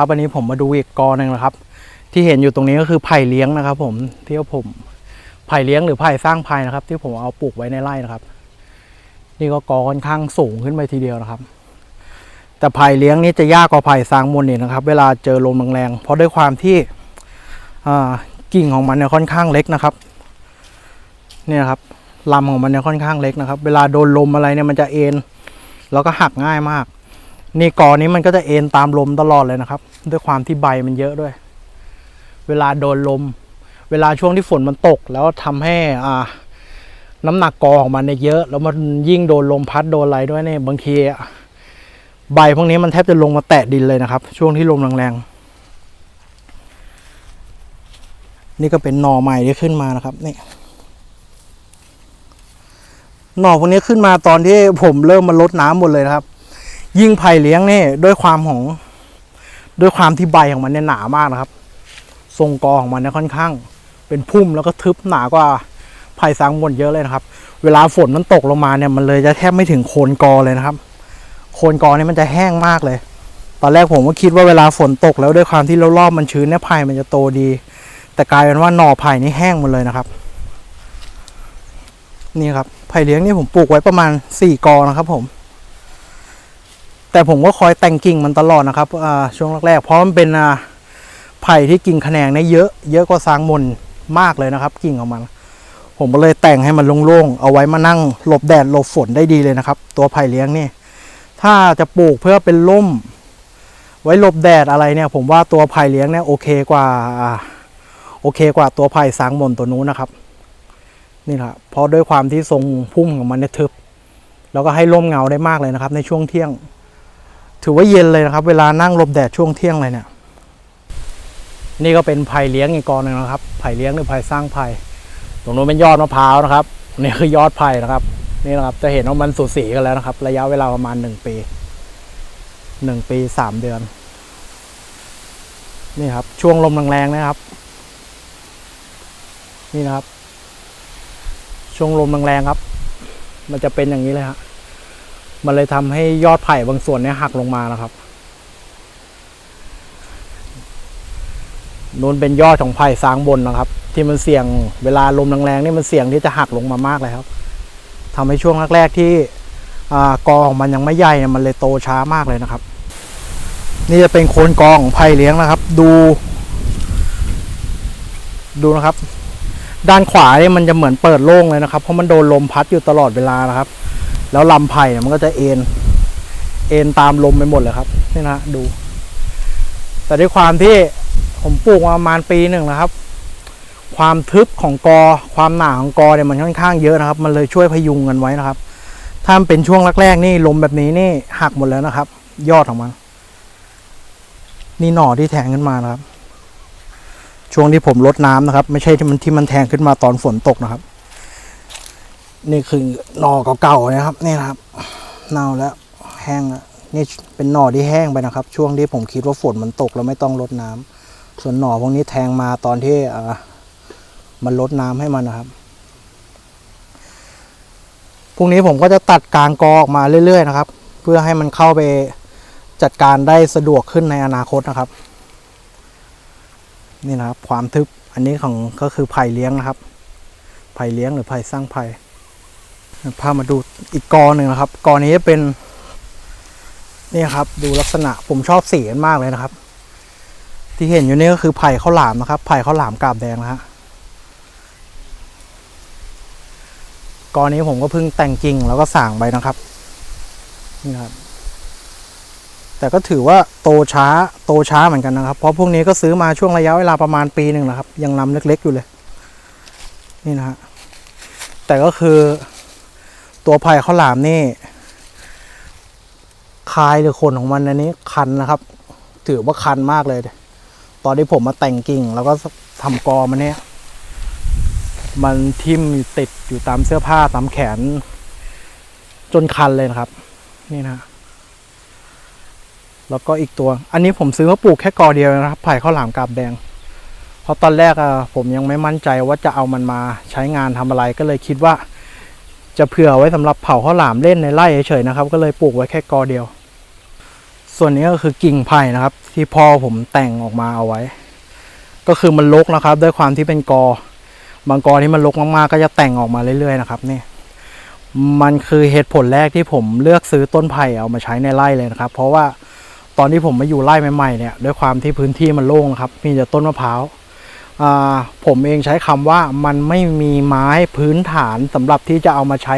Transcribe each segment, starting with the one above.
ครับอันนี้ผมมาดูอีกกอหนึ่งนะครับ ที่เห็นอยู่ตรงนี้ก็คือไผ่เลี้ยงนะครับ ผมที่ว่าผมไผ่เลี้ยงหรือไผ่สร้างไผ่นะครับ ที่ผมเอาปลูกไว้ในไร่นะครับ นี่ก็กอค่อนข้างสูงขึ้นไปทีเดียวนะครับ แต่ไผ่เลี้ยงนี่จะยากกว่าไผ่สร้างมนนี่นะครับ เวลาเจอลมแรงๆเพราะด้วยความที่กิ่งของมันเนี่ยค่อนข้างเล็กนะครับเนี่ยครับลำของมันเนี่ยค่อนข้างเล็กนะครับ เวลาโดนลมอะไรเนี่ยมันจะเอ็นแล้วก็หักง่ายมาก นี่กอนี้มันก็จะเอ็นตามลมตลอดเลยนะครับ ด้วยความที่ใบมันเยอะด้วย เวลาโดนลม เวลาช่วงที่ฝนมันตก แล้วทำให้อ่าน้ำหนักกอของมันเนี่ยเยอะ แล้วมันยิ่งโดนลมพัดโดนอะไรด้วยเนี่ยบางทีใบพวกนี้มันแทบจะลงมาแตะดินเลยนะครับ ช่วงที่ลมแรงๆนี่ก็เป็นหน่อใหม่ที่ขึ้นมานะครับนี่หน่อพวกนี้ขึ้นมาตอนที่ผมเริ่มมาลดน้ำหมดเลยนะครับ ยิ่งไผ่เลี้ยงนี่ด้วยความของด้วยความที่ใบของมันเนี่ยหนามากนะครับ ทรงกอของมันเนี่ยค่อนข้าง เป็นพุ่มแล้วก็ทึบหนากว่าไผ่สังมนเยอะเลยนะครับ เวลาฝนมันตกลงมาเนี่ยมันเลยจะแทบไม่ถึงโคนกอเลยนะครับ โคนกอเนี่ยมันจะแห้งมากเลย ตอนแรกผมก็คิดว่าเวลาฝนตกแล้วด้วยความที่รอบๆมันชื้นเนี่ยไผ่มันจะโตดี แต่กลายเป็นว่าหน่อไผ่นี่แห้งหมดเลยนะครับ นี่ครับไผ่เลี้ยงนี่ผมปลูกไว้ประมาณสี่กอนะครับผม แต่ผมก็คอยแต่งกิ่งมันตลอดนะครับช่วงแรกๆเพราะมันเป็นไผ่ที่กิ่งแขนงเนี่ยเยอะ เยอะกว่าซางมนมากเลยนะครับ กิ่งของมันผมก็เลยแต่งให้มันโล่งๆเอาไว้มานั่งหลบแดดหลบฝนได้ดีเลยนะครับ ตัวไผ่เลี้ยงนี่ถ้าจะปลูกเพื่อเป็นร่ม ไว้หลบแดดอะไรเนี่ย ผมว่าตัวไผ่เลี้ยงเนี่ยโอเคกว่าอ่าโอเคกว่าตัวไผ่สางมนตัวนู้นนะครับ นี่แหละเพราะด้วยความที่ทรงพุ่มของมันเนี่ยทึบ แล้วก็ให้ร่มเงาได้มากเลยนะครับ ในช่วงเที่ยง ถือว่าเย็นเลยนะครับ เวลานั่งลบแดดช่วงเที่ยงเลยเนี่ย นี่ก็เป็นไผ่เลี้ยงอีกกอนหนึ่งนะครับไผ่เลี้ยงหรือไผ่สร้างไผ่ตรงนู้นเป็นยอดมะพร้าวนะครับนี่คือยอดไผ่นะครับ นี่นะครับ จะเห็นว่ามันสูสีกันแล้วนะครับ ระยะเวลาประมาณหนึ่งปีหนึ่งปีสามเดือน นี่ครับ ช่วงลมแรงๆนะครับ นี่นะครับ ช่วงลมแรงๆครับ มันจะเป็นอย่างนี้เลยฮะ มันเลยทำให้ยอดไผ่บางส่วนเนี่ยหักลงมานะครับนูนเป็นยอดของไผ่สางบนนะครับ ที่มันเสี่ยงเวลาลมแรงๆนี่มันเสี่ยงที่จะหักลงมามากเลยครับทำให้ช่วงแรกๆที่กอของมันยังไม่ใหญ่มันเลยโตช้ามากเลยนะครับ นี่จะเป็นโคนกอของไผ่เลี้ยงนะครับ ดู ดูนะครับ ด้านขวาเนี่ยมันจะเหมือนเปิดโล่งเลยนะครับเพราะมันโดนลมพัดอยู่ตลอดเวลานะครับ แล้วลำไผ่เนี่ยมันก็จะเอ็น เอ็นตามลมไปหมดเลยครับนี่นะดู แต่ด้วยความที่ผมปลูกมาประมาณปีหนึ่งนะครับ ความทึบของกอ ความหนาของกอเนี่ยมันค่อนข้างเยอะนะครับ มันเลยช่วยพยุงกันไว้นะครับ ถ้ามันเป็นช่วงแรกๆนี่ลมแบบนี้นี่หักหมดแล้วนะครับ ยอดของมันนี่หน่อที่แทงขึ้นมานะครับ ช่วงที่ผมลดน้ำนะครับ ไม่ใช่ที่มันที่มันแทงขึ้นมาตอนฝนตกนะครับ นี่คือหน่อเก่าๆนะครับนี่นะครับ เน่าแล้วแห้งแล้วนี่เป็นหน่อที่แห้งไปนะครับ ช่วงที่ผมคิดว่าฝนมันตกแล้วไม่ต้องลดน้ำส่วนหน่อพวกนี้แทงมาตอนที่มันลดน้ำให้มันนะครับพรุ่งนี้ผมก็จะตัดกลางกอออกมาเรื่อย ๆ นะครับ เพื่อให้มันเข้าไปจัดการได้สะดวกขึ้นในอนาคตนะครับ นี่นะครับ ความทึบอันนี้ของก็คือไผ่เลี้ยงนะครับ ไผ่เลี้ยงหรือไผ่สร้างไผ่ พามาดูอีกกอหนึ่งนะครับกอนี้เป็นนี่ครับ ดูลักษณะผมชอบสีมันมากเลยนะครับ ที่เห็นอยู่นี่ก็คือไผ่ข้าวหลามนะครับ ไผ่ข้าวหลามกาบแดงนะฮะกอนี้ผมก็เพิ่งแต่งกิ่งแล้วก็สั่งไปนะครับนี่ครับ แต่ก็ถือว่าโตช้าโตช้าเหมือนกันนะครับ เพราะพวกนี้ก็ซื้อมาช่วงระยะเวลาประมาณปีหนึ่งนะครับ ยังลำเล็ก ๆ อยู่เลย นี่นะฮะแต่ก็คือ ตัวไผ่ข้าวหลามนี่คายหรือขนของมันอันนี้คันนะครับ ถือว่าคันมากเลย ตอนที่ผมมาแต่งกิ่ง แล้วก็ทำกอมันเนี่ย มันทิ่มติดอยู่ตามเสื้อผ้าตามแขน จนคันเลยนะครับ นี่นะ แล้วก็อีกตัว อันนี้ผมซื้อมาปลูกแค่กอเดียวนะครับ ไผ่ข้าวหลามกาบแดง เพราะตอนแรกอะผมยังไม่มั่นใจว่าจะเอามันมาใช้งานทำอะไรก็เลยคิดว่า จะเผื่อไว้สำหรับเผาข้าวหลามเล่นในไร่เฉยๆนะครับ ก็เลยปลูกไว้แค่กอเดียว ส่วนนี้ก็คือกิ่งไผ่นะครับ ที่พ่อผมแต่งออกมาเอาไว้ ก็คือมันรกนะครับ ด้วยความที่เป็นกอ บางกอที่มันรกมากๆ ก็จะแต่งออกมาเรื่อยๆนะครับนี่มันคือเหตุผลแรกที่ผมเลือกซื้อต้นไผ่เอามาใช้ในไร่เลยนะครับ เพราะว่าตอนที่ผมมาอยู่ไร่ใหม่ๆเนี่ยด้วยความที่พื้นที่มันโล่งนะครับ มีแต่ต้นมะพร้าว ผมเองใช้คำว่ามันไม่มีไม้พื้นฐานสำหรับที่จะเอามาใช้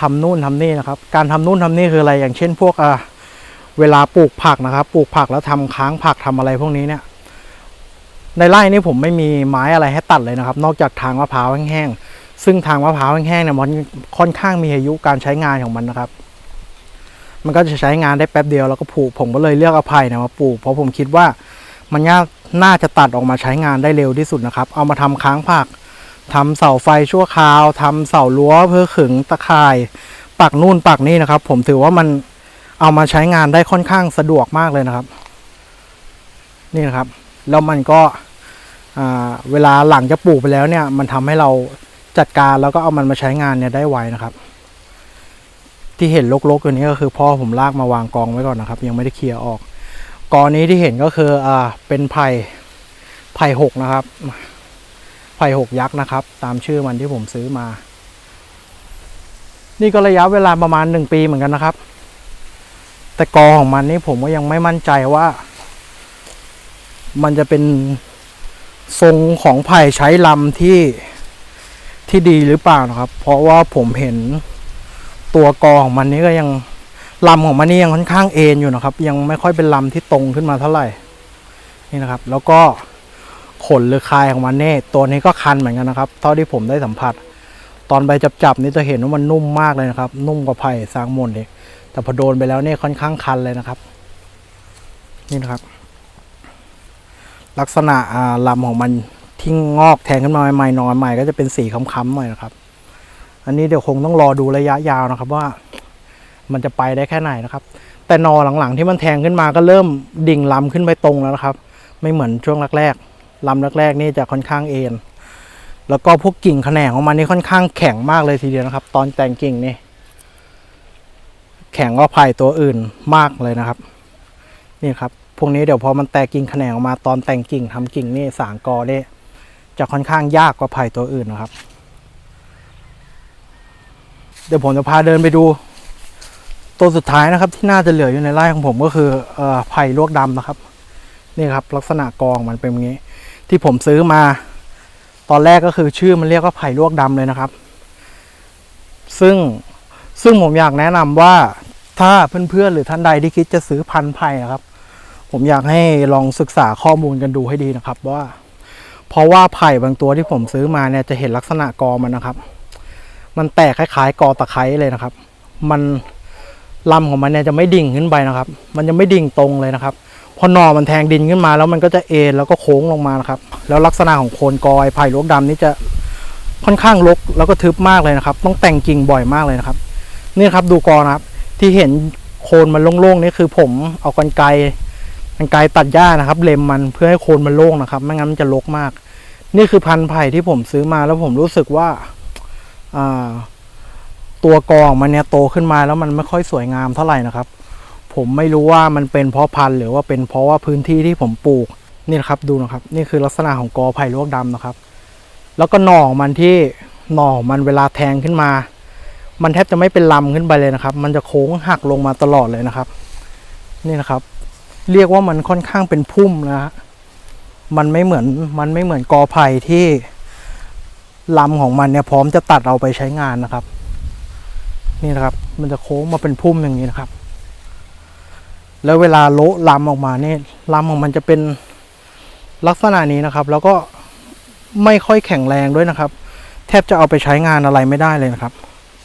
ทำนู่นทำนี่นะครับ การทำนู่นทำนี่คืออะไรอย่างเช่น พวกเวลาปลูกผักนะครับ ปลูกผักแล้วทำค้างผักทำอะไรพวกนี้เนี่ย ในไร่นี่ผมไม่มีไม้อะไรให้ตัดเลยนะครับ นอกจากทางมะพร้าวแห้งๆซึ่งทางมะพร้าวแห้งๆเนี่ยมันค่อนข้างมีอายุการใช้งานของมันนะครับ มันก็จะใช้งานได้แป๊บเดียวแล้วก็ปลูกผมก็เลยเลือกเอาไผ่เนี่ยมาปลูกเพราะผมคิดว่ามันน่า น่าจะตัดออกมาใช้งานได้เร็วที่สุดนะครับ เอามาทำค้างผักทำเสาไฟชั่วคราวทำเสารั้วเพื่อขึงตะข่ายปักนู่นปักนี่นะครับ ผมถือว่ามันเอามาใช้งานได้ค่อนข้างสะดวกมากเลยนะครับ นี่นะครับ แล้วมันก็เวลาหลังจะปลูกไปแล้วเนี่ย มันทำให้เราจัดการแล้วก็เอามันมาใช้งานเนี่ยได้ไวนะครับ ที่เห็นลกๆตัวนี้ก็คือพ่อผมลากมาวางกองไว้ก่อนนะครับ ยังไม่ได้เคลียร์ออก กอนี้ที่เห็นก็คืออ่าเป็นไผ่ไผ่หกนะครับ ไผ่หกยักษ์นะครับ ตามชื่อมันที่ผมซื้อมา นี่ก็ระยะเวลาประมาณหนึ่งปีเหมือนกันนะครับ แต่กอของมันนี่ผมก็ยังไม่มั่นใจว่า มันจะเป็นทรงของไผ่ใช้ลำที่ที่ดีหรือเปล่านะครับ เพราะว่าผมเห็นตัวกอของมันนี่ก็ยัง ลำของมันนี่ยังค่อนข้างเอ็นอยู่นะครับ ยังไม่ค่อยเป็นลำที่ตรงขึ้นมาเท่าไหร่นี่นะครับ แล้วก็ขนหรือคายของมันเนี่ยตัวนี้ก็คันเหมือนกันนะครับ เท่าที่ผมได้สัมผัส ตอนใบจับๆนี่จะเห็นว่ามันนุ่มมากเลยนะครับ นุ่มกว่าไผ่สร้างมนเลยแต่พอโดนไปแล้วเนี่ยค่อนข้างคันเลยนะครับ นี่นะครับ ลักษณะลำของมันที่งอกแทงขึ้นมาใหม่ๆนอนใหม่ก็จะเป็นสีค้ำๆหน่อยนะครับ อันนี้เดี๋ยวคงต้องรอดูระยะยาวนะครับว่า มันจะไปได้แค่ไหนนะครับ แต่นอหลังๆที่มันแทงขึ้นมาก็เริ่มดิ่งลำขึ้นไปตรงแล้วนะครับ ไม่เหมือนช่วงแรกๆลำแรกๆนี่จะค่อนข้างเอ็นแล้วก็พวกกิ่งแขนงของมันนี่ค่อนข้างแข็งมากเลยทีเดียวนะครับ ตอนแต่งกิ่งนี่แข็งกว่าไผ่ตัวอื่นมากเลยนะครับ นี่ครับพวกนี้เดี๋ยวพอมันแตกกิ่งแขนงออกมาตอนแต่งกิ่งทำกิ่งนี่สางกอเนี่จะค่อนข้างยากกว่าไผ่ตัวอื่นนะครับ เดี๋ยวผมจะพาเดินไปดู ตัวสุดท้ายนะครับที่น่าจะเหลืออยู่ในไร่ของผมก็คือไผ่ลวกดำนะครับ นี่ครับ ลักษณะกองมันเป็นอย่างนี้ ที่ผมซื้อมา ตอนแรกก็คือชื่อมันเรียกว่าไผ่ลวกดำเลยนะครับ ซึ่งซึ่งผมอยากแนะนำว่าถ้าเพื่อนๆหรือท่านใดที่คิดจะซื้อพันธุ์ไผ่นะครับ ผมอยากให้ลองศึกษาข้อมูลกันดูให้ดีนะครับ ว่า เพราะว่าไผ่บางตัวที่ผมซื้อมาเนี่ยจะเห็นลักษณะกอมันนะครับ มันแตกคล้ายๆ กอตะไคร้เลยนะครับ มัน ลำของมันเนี่ยจะไม่ดิ่งขึ้นไปนะครับ มันจะไม่ดิ่งตรงเลยนะครับพอหน่อมันแทงดินขึ้นมา แล้วมันก็จะเอ็นแล้วก็โค้งลงมานะครับ แล้วลักษณะของโคนกอยไผ่ลวกดำนี่จะค่อนข้างรกแล้วก็ทึบมากเลยนะครับ ต้องแต่งกิ่งบ่อยมากเลยนะครับ นี่ครับดูกอนะครับ ที่เห็นโคนมันโล่งๆนี่คือผมเอากรรไกรกรรไกรตัดหญ้านะครับ เล็มมันเพื่อให้โคนมันโล่งนะครับ ไม่งั้นมันจะรกมาก นี่คือพันธุ์ไผ่ที่ผมซื้อมาแล้วผมรู้สึกว่าอ่า ตัวกองมันเนี่ยโตขึ้นมาแล้วมันไม่ค่อยสวยงามเท่าไหร่นะครับ ผมไม่รู้ว่ามันเป็นเพราะพันธุ์หรือว่าเป็นเพราะว่าพื้นที่ที่ผมปลูกนี่นะครับดูนะครับ นี่คือลักษณะของกอไผ่ลวกดำนะครับ แล้วก็หน่อมันที่หน่อมันเวลาแทงขึ้นมา มันแทบจะไม่เป็นลำขึ้นไปเลยนะครับ มันจะโค้งหักลงมาตลอดเลยนะครับ นี่นะครับ เรียกว่ามันค่อนข้างเป็นพุ่มนะฮะมันไม่เหมือนมันไม่เหมือนกอไผ่ที่ลำของมันเนี่ยพร้อมจะตัดเอาไปใช้งานนะครับ นี่นะครับ มันจะโค้งมาเป็นพุ่มอย่างนี้นะครับ แล้วเวลาโละลำออกมาเนี่ยลำของมันจะเป็นลักษณะนี้นะครับ แล้วก็ไม่ค่อยแข็งแรงด้วยนะครับ แทบจะเอาไปใช้งานอะไรไม่ได้เลยนะครับ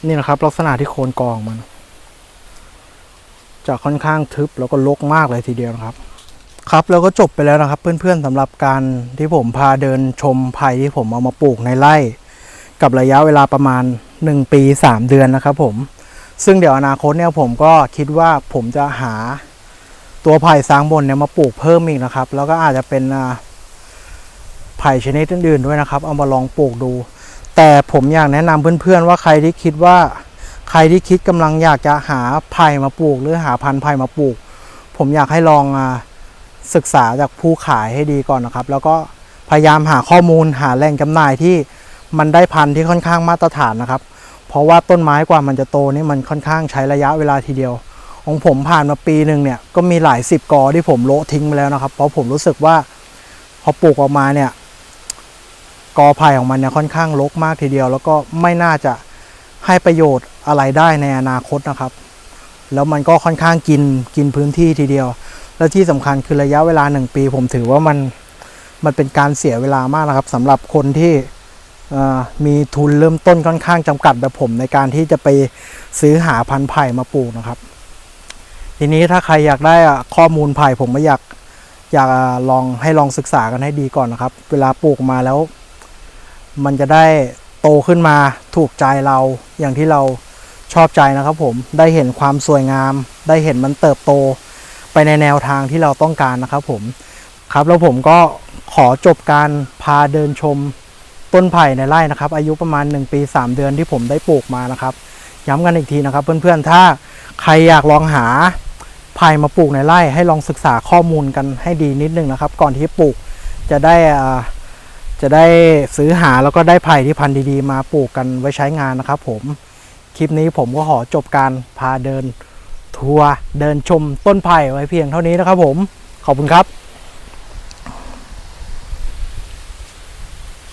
นี่นะครับ ลักษณะที่โคนกองมัน จะค่อนข้างทึบแล้วก็รกมากเลยทีเดียวนะครับ ครับแล้วก็จบไปแล้วนะครับ เพื่อนๆสำหรับการที่ผมพาเดินชมไผ่ที่ผมเอามาปลูกในไร่ กับระยะเวลาประมาณ 1 ปี 3 เดือนนะครับผม ซึ่งเดี๋ยวอนาคตเนี่ยผมก็คิดว่าผมจะหาตัวไผ่สางบนเนี่ยมาปลูกเพิ่มอีกนะครับ แล้วก็อาจจะเป็นไผ่ชนิดอื่นๆด้วยนะครับ เอามาลองปลูกดู แต่ผมอยากแนะนำเพื่อนๆว่าใครที่คิดว่าใครที่คิดกำลังอยากจะหาไผ่มาปลูก หรือหาพันธุ์ไผ่มาปลูก ผมอยากให้ลองศึกษาจากผู้ขายให้ดีก่อนนะครับ แล้วก็พยายามหาข้อมูลหาแหล่งจำหน่ายที่ มันได้พันธุ์ที่ค่อนข้างมาตรฐานนะครับ เพราะว่าต้นไม้กว่ามันจะโตนี่มันค่อนข้างใช้ระยะเวลาทีเดียว ของผมผ่านมาปีหนึ่งเนี่ยก็มีหลายสิบกอที่ผมโละทิ้งไปแล้วนะครับ เพราะผมรู้สึกว่าพอปลูกออกมาเนี่ยกอไผ่ของมันเนี่ยค่อนข้างรกมากทีเดียว แล้วก็ไม่น่าจะให้ประโยชน์อะไรได้ในอนาคตนะครับ แล้วมันก็ค่อนข้างกินกินพื้นที่ทีเดียว และที่สำคัญคือระยะเวลาหนึ่งปี ผมถือว่ามันมันเป็นการเสียเวลามากนะครับสำหรับคนที่ มีทุนเริ่มต้นค่อนข้างจำกัดแบบผมในการที่จะไปซื้อหาพันธุ์ไผ่มาปลูกนะครับ ทีนี้ถ้าใครอยากได้ข้อมูลไผ่ผมก็อยากอยากลองให้ลองศึกษากันให้ดีก่อนนะครับ เวลาปลูกมาแล้ว มันจะได้โตขึ้นมาถูกใจเราอย่างที่เราชอบใจนะครับ ผมได้เห็นความสวยงาม ได้เห็นมันเติบโตไปในแนวทางที่เราต้องการนะครับ ผมครับแล้วผมก็ขอจบการพาเดินชม ต้นไผ่ในไร่นะครับ อายุประมาณ 1 ปี 3 เดือนที่ผมได้ปลูกมานะครับ ย้ำกันอีกทีนะครับ เพื่อนๆถ้าใครอยากลองหาไผ่มาปลูกในไร่ ให้ลองศึกษาข้อมูลกันให้ดีนิดนึงนะครับ ก่อนที่ปลูกจะได้อ่าจะได้ซื้อหาแล้วก็ได้ไผ่ที่พันธุ์ดีๆ มาปลูกกันไว้ใช้งานนะครับ ผมคลิปนี้ผมก็ขอจบการพาเดินทัวร์เดินชมต้นไผ่ไว้เพียงเท่านี้นะครับ ผมขอบคุณครับ